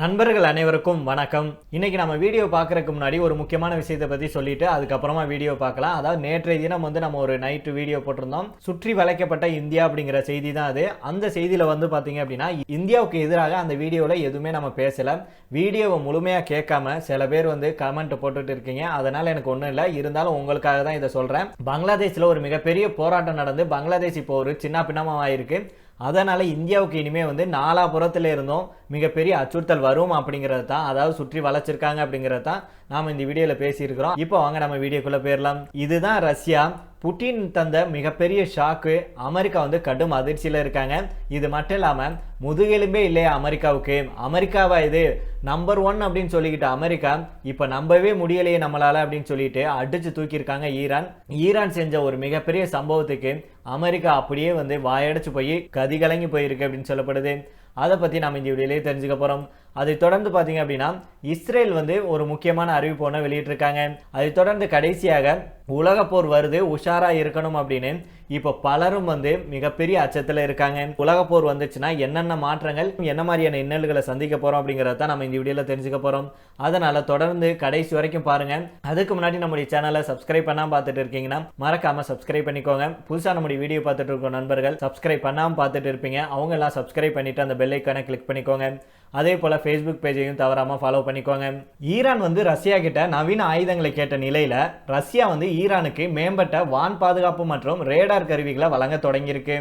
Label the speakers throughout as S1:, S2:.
S1: நண்பர்கள் அனைவருக்கும் வணக்கம். இன்னைக்கு நம்ம வீடியோ பார்க்குறதுக்கு முன்னாடி ஒரு முக்கியமான விஷயத்தை பற்றி சொல்லிட்டு அதுக்கப்புறமா வீடியோ பார்க்கலாம். அதாவது நேற்றைய தினம் வந்து நம்ம ஒரு நைட்டு வீடியோ போட்டிருந்தோம். சுற்றி வளைக்கப்பட்ட இந்தியா அப்படிங்கிற செய்தி தான் அது. அந்த செய்தியில் வந்து பார்த்தீங்க அப்படின்னா இந்தியாவுக்கு எதிராக அந்த வீடியோவில் எதுவுமே நம்ம பேசலை. வீடியோவை முழுமையாக கேட்காம சில பேர் வந்து கமெண்ட் போட்டுட்டு இருக்கீங்க. அதனால் எனக்கு ஒன்றும் இல்லை. இருந்தாலும் உங்களுக்காக தான் இதை சொல்கிறேன் பங்களாதேஷில் ஒரு மிகப்பெரிய போராட்டம் நடந்து பங்களாதேஷ் இப்போ ஒரு சின்ன பின்னமாயிருக்கு. அதனால் இந்தியாவுக்கு இனிமேல் வந்து நாலாபுறத்தில் இருந்தும். மிகப்பெரிய அச்சுறுத்தல் வரும் அப்படிங்கிறது தான். அதாவது சுற்றி வளைச்சிருக்காங்க அப்படிங்கிறது தான் நாம் இந்த வீடியோவில் பேசியிருக்கிறோம். இப்போ வாங்க நம்ம வீடியோக்குள்ளே போயிடலாம் இதுதான் ரஷ்யா. புட்டின் தந்த மிகப்பெரிய ஷாக்கு அமெரிக்கா வந்து கடும் அதிர்ச்சியில் இருக்காங்க. இது மட்டும் இல்லாமல் முதுகெலும்பே இல்லையா அமெரிக்காவுக்கு? அமெரிக்காவா இது? நம்பர் ஒன் அப்படின்னு சொல்லிக்கிட்டு அமெரிக்கா இப்போ நம்பவே முடியலையே நம்மளால அப்படின்னு சொல்லிட்டு அடிச்சு தூக்கியிருக்காங்க ஈரான். ஈரான் செஞ்ச ஒரு மிகப்பெரிய சம்பவத்துக்கு அமெரிக்கா அப்படியே வந்து வாயடைச்சு போய் கதிகலங்கி போயிருக்கு அப்படின்னு சொல்லப்படுது. அதை பற்றி நம்ம இந்த வீடியோலேயே தெரிஞ்சுக்க போகிறோம் அதை தொடர்ந்து பார்த்தீங்க அப்படின்னா இஸ்ரேல் வந்து ஒரு முக்கியமான அறிவிப்பு ஒன்று வெளியிட்டிருக்காங்க. அதை தொடர்ந்து கடைசியாக உலக போர் வருது உஷாரா இருக்கணும் அப்படின்னு இப்போ பலரும் வந்து மிகப்பெரிய அச்சத்தில் இருக்காங்க. உலக போர் வந்துச்சுன்னா என்னென்ன மாற்றங்கள் என்ன மாதிரியான இன்னல்களை சந்திக்க போகிறோம் அப்படிங்கிறத தான் நம்ம இந்த வீடியோவில் தெரிஞ்சுக்க போகிறோம் அதனால் தொடர்ந்து கடைசி வரைக்கும் பாருங்க. அதுக்கு முன்னாடி நம்முடைய சேனலை சப்ஸ்கிரைப் பண்ணாமல் பார்த்துட்டு இருக்கீங்கன்னா மறக்காம சப்ஸ்கிரைப் பண்ணிக்கோங்க. புதுசாக நம்முடைய வீடியோ பார்த்துட்டு இருக்க நண்பர்கள் சப்ஸ்கிரைப் பண்ணாமல் பார்த்துட்டு இருப்பீங்க. அவங்க எல்லாம் சப்ஸ்கிரைப் பண்ணிட்டு அந்த பெல் ஐக்கானை கிளிக் பண்ணிக்கோங்க. அதே போல் ஃபேஸ்புக் பேஜையும் தவறாமல் ஃபாலோ பண்ணிக்கோங்க. ஈரான் வந்து ரஷ்யா கிட்ட நவீன ஆயுதங்களை கேட்ட நிலையில் ரஷ்யா வந்து ஈரானுக்கு மேம்பட்ட வான் பாதுகாப்பு மற்றும் ரேடார் கருவிகளை வழங்க தொடங்கியிருக்கு.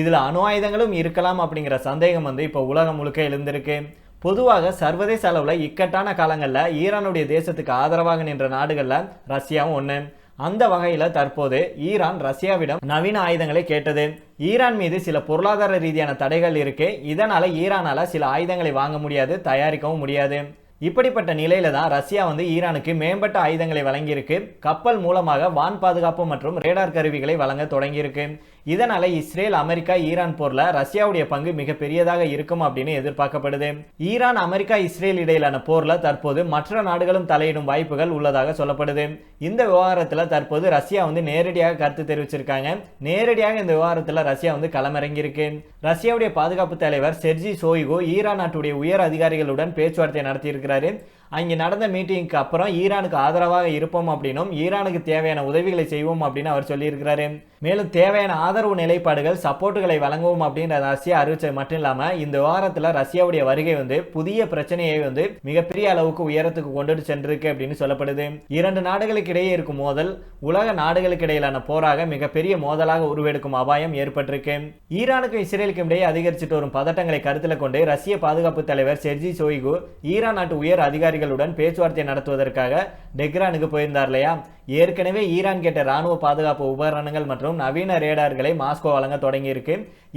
S1: இதில் அணு ஆயுதங்களும் இருக்கலாம் அப்படிங்கிற சந்தேகம் வந்து இப்போ உலகம் முழுக்க எழுந்திருக்கு. பொதுவாக சர்வதேச அளவில் இக்கட்டான காலங்களில் ஈரானுடைய தேசத்துக்கு ஆதரவாக நின்ற நாடுகளில் ரஷ்யாவும் ஒன்று அந்த வகையில் தற்போது ஈரான் ரஷ்யாவிடம் நவீன ஆயுதங்களை கேட்டது. ஈரான் மீது சில பொருளாதார ரீதியான தடைகள் இருக்கு. இதனால ஈரானால சில ஆயுதங்களை வாங்க முடியாது தயாரிக்கவும் முடியாது. இப்படிப்பட்ட நிலையில தான் ரஷ்யா வந்து ஈரானுக்கு மேம்பட்ட ஆயுதங்களை வழங்கியிருக்கு. கப்பல் மூலமாக வான் பாதுகாப்பு மற்றும் ரேடார் கருவிகளை வழங்க தொடங்கியிருக்கு. இதனால இஸ்ரேல் அமெரிக்கா ஈரான் போர்ல ரஷ்யாவுடைய பங்கு மிக பெரியதாக இருக்கும் அப்படின்னு எதிர்பார்க்கப்படுது. ஈரான் அமெரிக்கா இஸ்ரேல் இடையிலான போர்ல தற்போது மற்ற நாடுகளும் தலையிடும் வாய்ப்புகள் உள்ளதாக சொல்லப்படுது. இந்த விவகாரத்துல தற்போது ரஷ்யா வந்து நேரடியாக கருத்து தெரிவிச்சிருக்காங்க. நேரடியாக இந்த விவகாரத்துல ரஷ்யா வந்து களமிறங்கியிருக்கு. ரஷ்யாவுடைய பாதுகாப்பு தலைவர் செர்ஜி சோய்கோ ஈரான் நாட்டுடைய உயர் அதிகாரிகளுடன் பேச்சுவார்த்தை நடத்தியிருக்கிறாரு. அங்கே நடந்த மீட்டிங்க்கு அப்புறம் ஈரானுக்கு ஆதரவாக இருப்போம் அப்படின்னும் ஈரானுக்கு தேவையான உதவிகளை செய்வோம் அப்படின்னு அவர் சொல்லியிருக்கிறாரு. மேலும் தேவையான ஆதரவு நிலைப்பாடுகள் சப்போர்ட்டுகளை வழங்குவோம் அப்படின்ற ரஷ்யா அறிவிச்சது மட்டும் இல்லாமல் இந்த வாரத்தில் ரஷ்யாவுடைய வருகை வந்து புதிய பிரச்சனையை வந்து மிகப்பெரிய அளவுக்கு உயரத்துக்கு கொண்டுட்டு சென்றிருக்கு அப்படின்னு சொல்லப்படுது. இரண்டு நாடுகளுக்கு இடையே இருக்கும் மோதல் உலக நாடுகளுக்கு இடையிலான போராக மிகப்பெரிய மோதலாக உருவெடுக்கும் அபாயம் ஏற்பட்டிருக்கு. ஈரானுக்கும் இஸ்ரேலுக்கும் இடையே அதிகரிச்சுட்டு வரும் பதட்டங்களை கருத்தில் கொண்டு ரஷ்ய பாதுகாப்பு தலைவர் செர்ஜி சோய்கு ஈரான் நாட்டு உயர் அதிகாரிகள் அதிகாரிகளுடன் பேச்சுவார்த்தை நடத்துவதற்காக டெக்ரானுக்கு போயிருந்தார் இல்லையா? ஏற்கனவே ஈரான் கேட்ட ராணுவ பாதுகாப்பு உபகரணங்கள் மற்றும் நவீன ரேடார்களை மாஸ்கோ வழங்க தொடங்கியிருக்கு.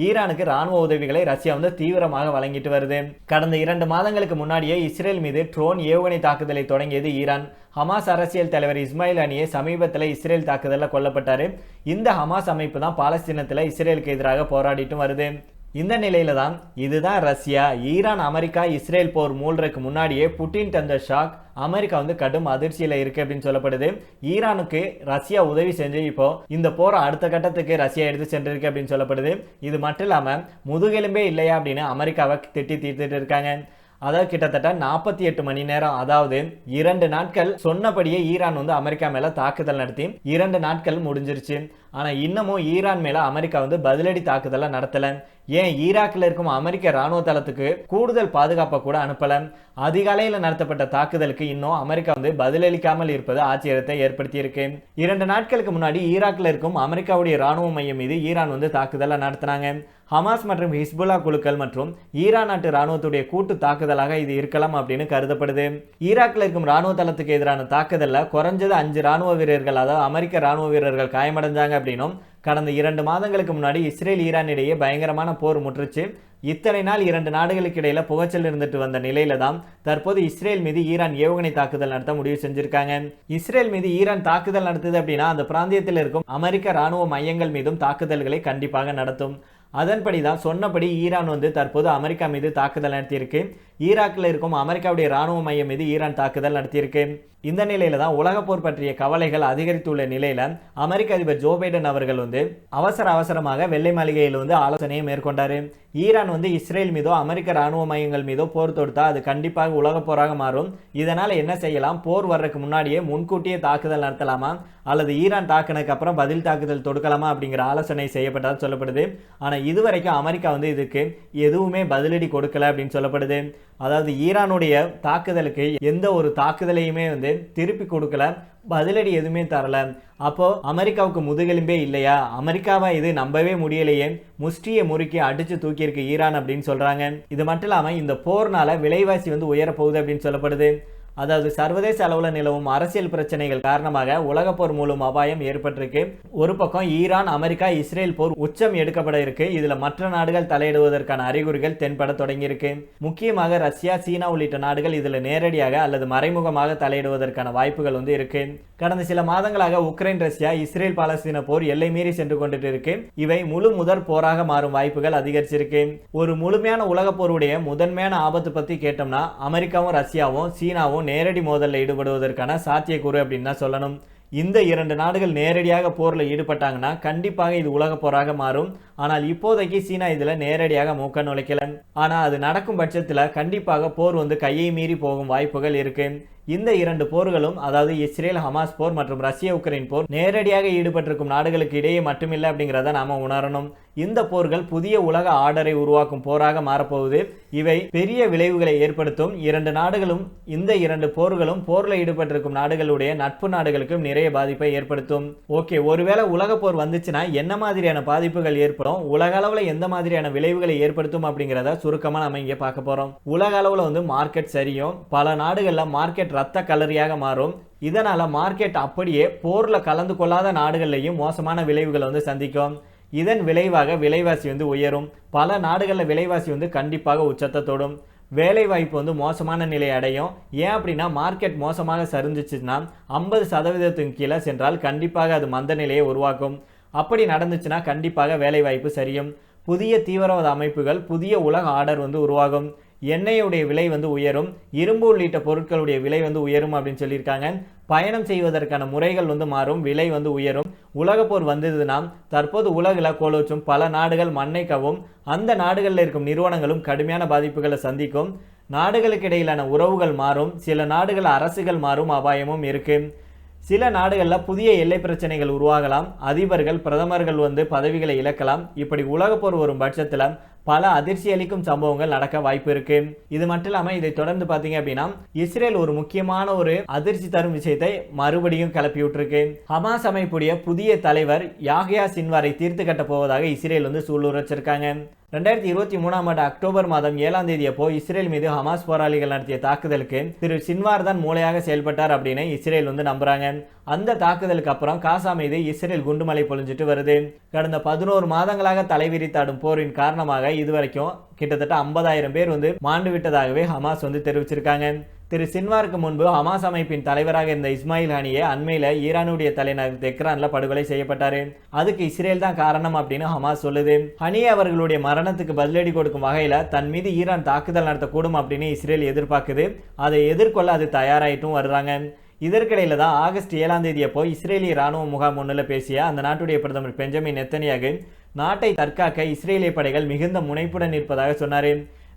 S1: ஈரானுக்கு ராணுவ உதவிகளை ரஷ்யா வந்து தீவிரமாக வழங்கிட்டு வருது. கடந்த இரண்டு மாதங்களுக்கு முன்னாடியே இஸ்ரேல் மீது ட்ரோன் ஏவுகணை தாக்குதலை தொடங்கியது ஈரான். ஹமாஸ் அரசியல் தலைவர் இஸ்மாயில் அணியை சமீபத்தில் இஸ்ரேல் தாக்குதலில் கொல்லப்பட்டார். இந்த ஹமாஸ் அமைப்பு தான் பாலஸ்தீனத்தில் இஸ்ரேலுக்கு எதிராக போராடிட்டும் வருது. இந்த நிலையில தான் இதுதான் ரஷ்யா ஈரான் அமெரிக்கா இஸ்ரேல் போர் மூழ்றதுக்கு முன்னாடியே புட்டின் தந்த ஷாக் அமெரிக்கா வந்து கடும் அதிர்ச்சியில் இருக்கு அப்படின்னு சொல்லப்படுது. ஈரானுக்கு ரஷ்யா உதவி செஞ்சு இப்போ இந்த போரை அடுத்த கட்டத்துக்கு ரஷ்யா எடுத்து சென்றிருக்கு அப்படின்னு சொல்லப்படுது. இது மட்டும் இல்லாமல் முதுகெலும்பே இல்லையா அப்படின்னு அமெரிக்காவை திட்டி தீர்த்துட்டு இருக்காங்க. அதாவது கிட்டத்தட்ட நாற்பத்தி எட்டு மணி நேரம் அதாவது இரண்டு நாட்கள் சொன்னபடியே ஈரான் வந்து அமெரிக்கா மேல தாக்குதல் நடத்தி இரண்டு நாட்கள் முடிஞ்சிருச்சு. ஆனால் இன்னமும் ஈரான் மேலே அமெரிக்கா வந்து பதிலடி தாக்குதலை நடத்தலை. ஏன் ஈராக்கில் இருக்கும் அமெரிக்க ராணுவ தளத்துக்கு கூடுதல் பாதுகாப்பை கூட அனுப்பலை. அதிகாலையில் நடத்தப்பட்ட தாக்குதலுக்கு இன்னும் அமெரிக்கா வந்து பதிலளிக்காமல் இருப்பது ஆச்சரியத்தை ஏற்படுத்தியிருக்கு. இரண்டு நாட்களுக்கு முன்னாடி ஈராக்கில் இருக்கும் அமெரிக்காவுடைய ராணுவ மையம் மீது ஈரான் வந்து தாக்குதலை நடத்தினாங்க. ஹமாஸ் மற்றும் ஹிஸ்புல்லா குழுக்கள் மற்றும் ஈரான் நாட்டு ராணுவத்துடைய கூட்டு தாக்குதலாக இது இருக்கலாம் அப்படின்னு கருதப்படுது. ஈராக்கில் இருக்கும் ராணுவ தளத்துக்கு எதிரான தாக்குதலில் குறைஞ்சது அஞ்சு ராணுவ வீரர்கள் அதாவது அமெரிக்க ராணுவ வீரர்கள் காயமடைஞ்சாங்க அப்படின்னும் கடந்த இரண்டு மாதங்களுக்கு முன்னாடி இஸ்ரேல் ஈரான் இடையே பயங்கரமான போர் முற்றுச்சு. இத்தனை நாள் இரண்டு நாடுகளுக்கு இடையில புகைச்சல் இருந்துட்டு வந்த நிலையில தான் தற்போது இஸ்ரேல் மீது ஈரான் ஏவுகணை தாக்குதல் நடத்த முடிவு செஞ்சிருக்காங்க. இஸ்ரேல் மீது ஈரான் தாக்குதல் நடத்துது அப்படின்னா அந்த பிராந்தியத்தில் இருக்கும் அமெரிக்க ராணுவ மையங்கள் மீதும் தாக்குதல்களை கண்டிப்பாக நடத்தும். அதன்படி தான் சொன்னபடி ஈரான் வந்து தற்போது அமெரிக்கா மீது தாக்குதல் நடத்தியிருக்கு. ஈராக்கில் இருக்கும் அமெரிக்காவுடைய ராணுவ மையம் மீது ஈரான் தாக்குதல் நடத்தியிருக்கு. இந்த நிலையில தான் உலக போர் பற்றிய கவலைகள் அதிகரித்துள்ள நிலையில அமெரிக்க அதிபர் ஜோ பைடன் அவர்கள் வந்து அவசர அவசரமாக வெள்ளை மாளிகையில் வந்து ஆலோசனையை மேற்கொண்டாரு. ஈரான் வந்து இஸ்ரேல் மீதோ அமெரிக்க ராணுவ மையங்கள் மீதோ போர் தொடுத்தா அது கண்டிப்பாக உலக போராக மாறும். இதனால என்ன செய்யலாம்? போர் வர்றதுக்கு முன்னாடியே முன்கூட்டியே தாக்குதல் நடத்தலாமா? அல்லது ஈரான் தாக்கினதுக்கு அப்புறம் பதில் தாக்குதல் தொடுக்கலாமா அப்படிங்கிற ஆலோசனை செய்யப்பட்டதாக சொல்லப்படுது. ஆனால் இதுவரைக்கும் அமெரிக்கா வந்து இதுக்கு எதுவுமே பதிலடி கொடுக்கல அப்படின்னு சொல்லப்படுது. அதாவது ஈரானுடைய தாக்குதலுக்கு எந்த ஒரு தாக்குதலையுமே வந்து திருப்பி கொடுக்கல பதிலடி எதுவுமே தரல. அப்போ அமெரிக்காவுக்கு முதுகெலும்பே இல்லையா? அமெரிக்காவை இது நம்பவே முடியலையே. முஷ்டியை முறுக்கி அடிச்சு தூக்கியிருக்கு ஈரான் அப்படின்னு சொல்றாங்க. இது மட்டும் இல்லாமல் இந்த போர்னால விலைவாசி வந்து உயரப்போகுது அப்படின்னு சொல்லப்படுது. அதாவது சர்வதேச அளவில் நிலவும் அரசியல் பிரச்சனைகள் காரணமாக உலகப்போர் மூலம் அபாயம் ஏற்பட்டிருக்கு. ஒரு பக்கம் ஈரான் அமெரிக்கா இஸ்ரேல் போர் உச்சம் எடுக்கப்பட இருக்கு. இதுல மற்ற நாடுகள் தலையிடுவதற்கான அறிகுறிகள் தென்பட தொடங்கியிருக்கு. முக்கியமாக ரஷ்யா சீனா உள்ளிட்ட நாடுகள் இதுல நேரடியாக அல்லது மறைமுகமாக தலையிடுவதற்கான வாய்ப்புகள் வந்து இருக்கு. கடந்த சில மாதங்களாக உக்ரைன் ரஷ்யா இஸ்ரேல் பாலஸ்தீன போர் எல்லை மீறி சென்று கொண்டுட்டு இருக்கு இவை முழு முதற் போராக மாறும் வாய்ப்புகள் அதிகரிச்சிருக்கு. ஒரு முழுமையான உலகப் போருடைய முதன்மையான ஆபத்து பத்தி கேட்டோம்னா அமெரிக்காவும் ரஷ்யாவும் சீனாவும் நேரடி மோதலில் ஈடுபடுவதற்கான சாத்தியக்கூறு அப்படின்னு தான் சொல்லணும். இந்த இரண்டு நாடுகள் நேரடியாக போரில் ஈடுபட்டாங்கன்னா கண்டிப்பாக இது உலக போராக மாறும். ஆனால் இப்போதைக்கு சீனா இதில் நேரடியாக மூக்க நுழைக்கல. ஆனால் அது நடக்கும் பட்சத்தில் கண்டிப்பாக போர் வந்து கையை மீறி போகும் வாய்ப்புகள் இருக்கு. இந்த இரண்டு போர்களும் அதாவது இஸ்ரேல் ஹமாஸ் போர் மற்றும் ரஷ்ய உக்ரைன் போர் நேரடியாக ஈடுபட்டிருக்கும் நாடுகளுக்கு இடையே மட்டுமில்லை அப்படிங்கிறத நாம உணரணும். இந்த போர்கள் புதிய உலக ஆர்டரை உருவாக்கும் போராக மாறப்போகுது. இவை பெரிய விளைவுகளை ஏற்படுத்தும். இரண்டு நாடுகளும் இந்த இரண்டு போர்களும் போரில் ஈடுபட்டிருக்கும் நாடுகளுடைய நட்பு நாடுகளுக்கும் நிறைய பாதிப்பை ஏற்படுத்தும். ஓகே ஒருவேளை உலக போர் வந்துச்சுன்னா என்ன மாதிரியான பாதிப்புகள் ஏற்படும்? உலக அளவில் எந்த மாதிரியான விளைவுகளை ஏற்படுத்தும் அப்படிங்கிறத சுருக்கமாக நம்ம இங்கே பார்க்க போகிறோம் உலக அளவில் வந்து மார்க்கெட் சரியும். பல நாடுகளில் மார்க்கெட் ரத்த கலரியாக மாறும். இதனால் மார்க்கெட் அப்படியே போரில் கலந்து கொள்ளாத நாடுகள்லையும் மோசமான விளைவுகளை வந்து சந்திக்கும். இதன் விளைவாக விலைவாசி வந்து உயரும். பல நாடுகளில் விலைவாசி வந்து கண்டிப்பாக உச்சத்தை தொடும். வேலை வாய்ப்பு வந்து மோசமான நிலை அடையும். ஏன் அப்படின்னா மார்க்கெட் மோசமாக சரிஞ்சிச்சுன்னா ஐம்பது சதவீதத்துக்கு கீழே சென்றால் கண்டிப்பாக அது மந்த நிலையை உருவாக்கும். அப்படி நடந்துச்சுன்னா கண்டிப்பாக வேலை வாய்ப்பு சரியும். புதிய தீவிரவாத அமைப்புகள் புதிய உலக ஆர்டர் வந்து உருவாகும். எண்ணெயுடைய விலை வந்து உயரும் இரும்பு உள்ளிட்ட பொருட்களுடைய விலை வந்து உயரும் அப்படின்னு சொல்லியிருக்காங்க. பயணம் செய்வதற்கான முறைகள் வந்து மாறும் விலை வந்து உயரும். உலகப்போர் வந்ததுன்னா தற்போது உலகில் கோலோச்சும் பல நாடுகள் மண்ணை கவும் அந்த நாடுகளில் இருக்கும் நிறுவனங்களும் கடுமையான பாதிப்புகளை சந்திக்கும். நாடுகளுக்கு இடையிலான உறவுகள் மாறும் சில நாடுகள் அரசுகள் மாறும் அபாயமும் இருக்கு. சில நாடுகளில் புதிய எல்லை பிரச்சனைகள் உருவாகலாம் அதிபர்கள் பிரதமர்கள் வந்து பதவிகளை இழக்கலாம். இப்படி உலகப்போர் வரும் பட்சத்தில் பல அதிர்ச்சி அளிக்கும் சம்பவங்கள் நடக்க வாய்ப்பு இருக்கு. இது மட்டும் இல்லாம இதை தொடர்ந்து பாத்தீங்க அப்படின்னா இஸ்ரேல் ஒரு முக்கியமான ஒரு அதிர்ச்சி தரும் விஷயத்தை மறுபடியும் கிளப்பி விட்டுருக்கு. ஹமாஸ் அமைப்புடைய புதிய தலைவர் யாகியா சின்வாரை தீர்த்து கட்ட போவதாக இஸ்ரேல் வந்து சூளுரைச்சிருக்காங்க. ரெண்டாயிரத்தி இருபத்தி மூணாம் ஆண்டு அக்டோபர் மாதம் ஏழாம் தேதி அப்போ இஸ்ரேல் மீது ஹமாஸ் போராளிகள் நடத்திய தாக்குதலுக்கு திரு சின்வார் தான் மூளையாக செயல்பட்டார் அப்படின்னு இஸ்ரேல் வந்து நம்புறாங்க. அந்த தாக்குதலுக்கு அப்புறம் காசா மீது இஸ்ரேல் குண்டுமலை பொழிஞ்சிட்டு வருது. கடந்த பதினோரு மாதங்களாக தலைவிரித்தாடும் போரின் காரணமாக இதுவரைக்கும் கிட்டத்தட்ட ஐம்பதாயிரம் பேர் வந்து மாண்டு விட்டதாகவே ஹமாஸ் வந்து தெரிவிச்சிருக்காங்க. திரு சின்வாருக்கு முன்பு ஹமாஸ் அமைப்பின் தலைவராக இருந்த இஸ்மாயில் ஹனியே அண்மையில் ஈரானுடைய தலைநகர் தெக்ரான்ல படுகொலை செய்யப்பட்டாரு. அதுக்கு இஸ்ரேல் தான் காரணம் அப்படின்னு ஹமாஸ் சொல்லுது. ஹனியே அவர்களுடைய மரணத்துக்கு பதிலடி கொடுக்கும் வகையில தன் மீது ஈரான் தாக்குதல் நடத்தக்கூடும் அப்படின்னு இஸ்ரேல் எதிர்பார்க்குது. அதை எதிர்கொள்ள அது தயாராகிட்டும் வர்றாங்க. இதற்கிடையில தான் ஆகஸ்ட் ஏழாம் தேதி அப்போ இஸ்ரேலிய ராணுவ முகாம் ஒன்றில் பேசிய அந்த நாட்டுடைய பிரதமர் பெஞ்சமின் நெத்தனியாக நாட்டை தற்காக்க இஸ்ரேலிய படைகள் மிகுந்த முனைப்புடன் இருப்பதாக சொன்னார்.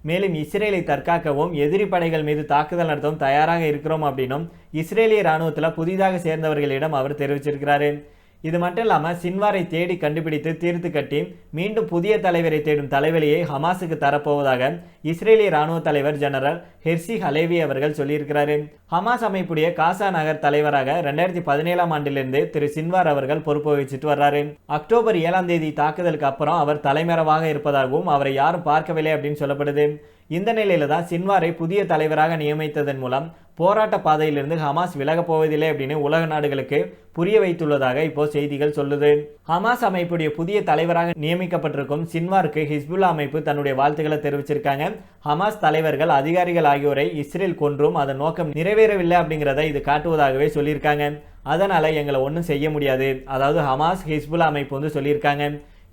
S1: மேலும் இஸ்ரேலை தற்காக்கவும் எதிரி படைகள் மீது தாக்குதல் நடத்தவும் தயாராக இருக்கிறோம் அப்படின்னும் இஸ்ரேலிய இராணுவத்தில் புதிதாக சேர்ந்தவர்களிடம் அவர் தெரிவிச்சிருக்கிறாரு. இது மட்டும் இல்லாமல் சின்வாரை தேடி கண்டுபிடித்து தீர்த்து கட்டி மீண்டும் புதிய தலைவரை தேடும் தலைவலியை ஹமாஸுக்கு தரப்போவதாக இஸ்ரேலிய ராணுவ தலைவர் ஜெனரல் ஹெர்சி ஹலேவி அவர்கள் சொல்லியிருக்கிறாரு. ஹமாஸ் அமைப்புடைய காசா நகர் தலைவராக ரெண்டாயிரத்தி பதினேழாம் ஆண்டிலிருந்து திரு சின்வார் அவர்கள் பொறுப்பு வகிச்சிட்டு வர்றாரு. அக்டோபர் ஏழாம் தேதி தாக்குதலுக்கு அப்புறம் அவர் தலைமறைவாக இருப்பதாகவும் அவரை யாரும் பார்க்கவில்லை அப்படின்னு சொல்லப்படுது. இந்த நிலையில தான் சின்வாரை புதிய தலைவராக நியமித்ததன் மூலம் போராட்ட பாதையிலிருந்து ஹமாஸ் விலகப் போவதில்லை அப்படின்னு உலக நாடுகளுக்கு புரிய வைத்துள்ளதாக இப்போ செய்திகள் சொல்லுது. ஹமாஸ் அமைப்புடைய புதிய தலைவராக நியமிக்கப்பட்டிருக்கும் சின்வாருக்கு ஹிஸ்புல்லா அமைப்பு தன்னுடைய வாழ்த்துக்களை தெரிவிச்சிருக்காங்க. ஹமாஸ் தலைவர்கள் அதிகாரிகள் ஆகியோரை இஸ்ரேல் கொன்றும் அதன் நோக்கம் நிறைவேறவில்லை அப்படிங்கிறத இது காட்டுவதாகவே சொல்லியிருக்காங்க. அதனால எங்களை ஒன்றும் செய்ய முடியாது. அதாவது ஹமாஸ் ஹிஸ்புல்லா அமைப்பு வந்து சொல்லியிருக்காங்க.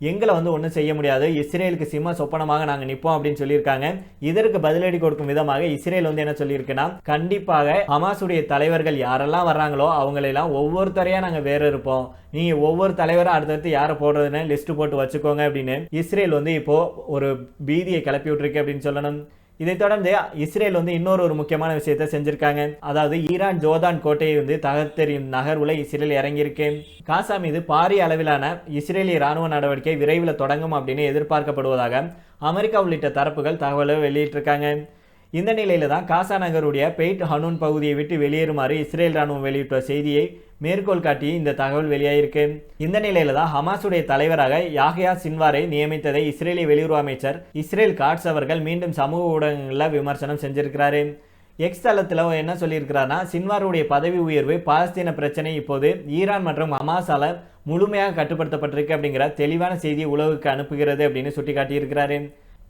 S1: எங்களை வந்து ஒன்றும் செய்ய முடியாது. இஸ்ரேலுக்கு சிம்ம சொப்பனமாக நாங்கள் நிற்போம் அப்படின்னு சொல்லியிருக்காங்க. இதற்கு பதிலடி கொடுக்கும் விதமாக இஸ்ரேல் வந்து என்ன சொல்லியிருக்குன்னா கண்டிப்பாக ஹமாஸுடைய தலைவர்கள் யாரெல்லாம் வர்றாங்களோ அவங்களெல்லாம் ஒவ்வொருத்தரையாக நாங்கள் வேற இருப்போம் நீங்கள் ஒவ்வொரு தலைவரும் அடுத்தடுத்து யாரை போடுறதுன்னு லிஸ்ட் போட்டு வச்சுக்கோங்க அப்படின்னு இஸ்ரேல் வந்து இப்போ ஒரு பீதியை கிளப்பி விட்டுருக்கு அப்படின்னு சொல்லணும். இதைத் தொடர்ந்து இஸ்ரேல் வந்து இன்னொரு ஒரு முக்கியமான விஷயத்தை செஞ்சிருக்காங்க. அதாவது ஈரான் ஜோர்தான் கோட்டையை வந்து தகர்த்தெறியும் நகர்வுல இஸ்ரேல் இறங்கியிருக்கு. காசா மீது பாரிய அளவிலான இஸ்ரேலிய ராணுவ நடவடிக்கை விரைவில் தொடங்கும் அப்படின்னு எதிர்பார்க்கப்படுவதாக அமெரிக்கா உள்ளிட்ட தரப்புகள் தகவலை வெளியிட்டிருக்காங்க. இந்த நிலையில தான் காசா நகருடைய பெய்ட் ஹனூன் பகுதியை விட்டு வெளியேறுமாறு இஸ்ரேல் ராணுவம் வெளியிட்ட செய்தியை மேற்கோள் காட்டி இந்த தகவல் வெளியாயிருக்கு. இந்த நிலையில தான் ஹமாஸுடைய தலைவராக யாஹியா சின்வாரை நியமித்ததை இஸ்ரேலிய வெளியுறவு அமைச்சர் இஸ்ரேல் காட்ஸ் அவர்கள் மீண்டும் சமூக ஊடகங்களில் விமர்சனம் செஞ்சிருக்கிறாரு. எக்ஸ் தளத்தில் என்ன சொல்லியிருக்கிறாருன்னா சின்வாருடைய பதவி உயர்வு பாலஸ்தீன பிரச்சனை இப்போது ஈரான் மற்றும் ஹமாஸால முழுமையாக கட்டுப்படுத்தப்பட்டிருக்கு அப்படிங்கிற தெளிவான செய்தியை உலகுக்கு அனுப்புகிறது அப்படின்னு சுட்டிக்காட்டியிருக்கிறாரு.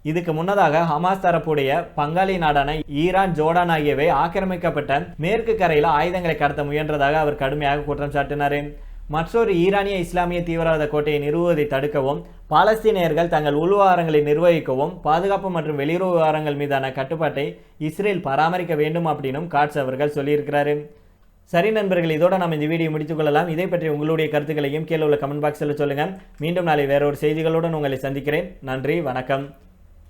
S1: இதுக்கு முன்னதாக ஹமாஸ் தரப்புடைய பங்காளி நாடான ஈரான் ஜோர்டான் ஆகியவை ஆக்கிரமிக்கப்பட்ட மேற்கு கரையில் ஆயுதங்களை கடத்த முயன்றதாக அவர் கடுமையாக குற்றம் சாட்டினார். மற்றொரு ஈரானிய இஸ்லாமிய தீவிரவாத கோட்டையை நிறுவுவதை தடுக்கவும் பாலஸ்தீனியர்கள் தங்கள் உள்விவகாரங்களை நிர்வகிக்கவும் பாதுகாப்பு மற்றும் வெளியுறவு விவகாரங்கள் மீதான கட்டுப்பாட்டை இஸ்ரேல் பராமரிக்க வேண்டும் அப்படின்னும் காட்ஸ் அவர்கள் சொல்லியிருக்கிறாரு. சரி நண்பர்கள் இதோட நம்ம இந்த வீடியோ முடித்துக்கொள்ளலாம் இதை பற்றி உங்களுடைய கருத்துக்களையும் கீழே உள்ள கமெண்ட் பாக்ஸில் சொல்லுங்கள் மீண்டும் நாளை வேறொரு செய்திகளுடன் உங்களை சந்திக்கிறேன். நன்றி வணக்கம்.